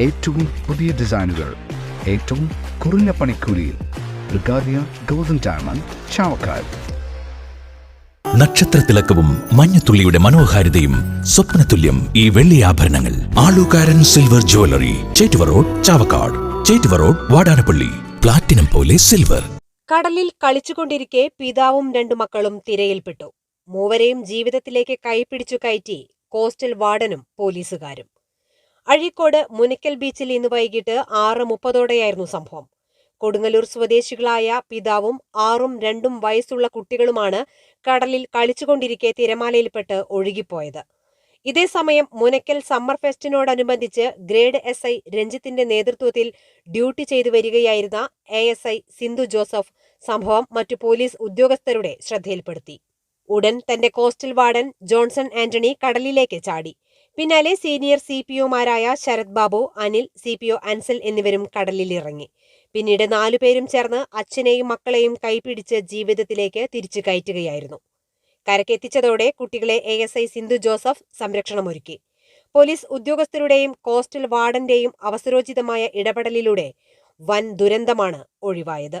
ഏറ്റവും പുതിയ ഡിസൈനുകൾ ഏറ്റവും കുറഞ്ഞ പണിക്കൂലിയിൽ ബ്രിഗാദിയ ഗോൾഡൻ ഡയമണ്ട് ചാവക്കാട്. നക്ഷത്രത്തിലക്കവും മഞ്ഞത്തുള്ളിയുടെ മനോഹാരിതയും സ്വപ്നതുല്യം ഈ വെള്ളി ആഭരണങ്ങൾ. Alukkaran silver jewellery Chettuva road Chavakkad. Chettuva road Vadanappally. Platinum പോലെ സിൽവർ കടലിൽ കളിച്ചുകൊണ്ടിരിക്കെ പിതാവും രണ്ടു മക്കളും തിരയിൽപ്പെട്ടു. മൂവരെയും ജീവിതത്തിലേക്ക് കൈപിടിച്ചു കയറ്റി കോസ്റ്റൽ വാർഡനും പോലീസുകാരും. അഴീക്കോട് മുനക്കൽ ബീച്ചിൽ ഇന്ന് വൈകിട്ട് ആറ് മുപ്പതോടെയായിരുന്നു സംഭവം. കൊടുങ്ങല്ലൂർ സ്വദേശികളായ പിതാവും ആറും രണ്ടും വയസ്സുള്ള കുട്ടികളുമാണ് കടലിൽ കളിച്ചുകൊണ്ടിരിക്കെ തിരമാലയിൽപ്പെട്ട് ഒഴുകിപ്പോയത്. ഇതേസമയം മുനക്കൽ സമ്മർ ഫെസ്റ്റിനോടനുബന്ധിച്ച് ഗ്രേഡ് എസ് ഐ രഞ്ജിത്തിന്റെ നേതൃത്വത്തിൽ ഡ്യൂട്ടി ചെയ്തു വരികയായിരുന്ന A S I Sindhu Joseph സംഭവം മറ്റു പോലീസ് ഉദ്യോഗസ്ഥരുടെ ശ്രദ്ധയിൽപ്പെടുത്തി. ഉടൻ തന്റെ കോസ്റ്റൽ വാർഡൻ ജോൺസൺ ആന്റണി കടലിലേക്ക് ചാടി. പിന്നാലെ senior C P ഒമാരായ Sarath Babu Anil C P O Ansal എന്നിവരും കടലിലിറങ്ങി. പിന്നീട് നാലുപേരും ചേർന്ന് അച്ഛനെയും മക്കളെയും കൈപിടിച്ച് ജീവിതത്തിലേക്ക് തിരിച്ചു കയറ്റുകയായിരുന്നു. കരക്കെത്തിച്ചതോടെ കുട്ടികളെ A S I Sindhu Joseph സംരക്ഷണമൊരുക്കി. Police ഉദ്യോഗസ്ഥരുടെയും കോസ്റ്റൽ വാർഡന്റെയും അവസരോചിതമായ ഇടപെടലിലൂടെ വൻ ദുരന്തമാണ് ഒഴിവായത്.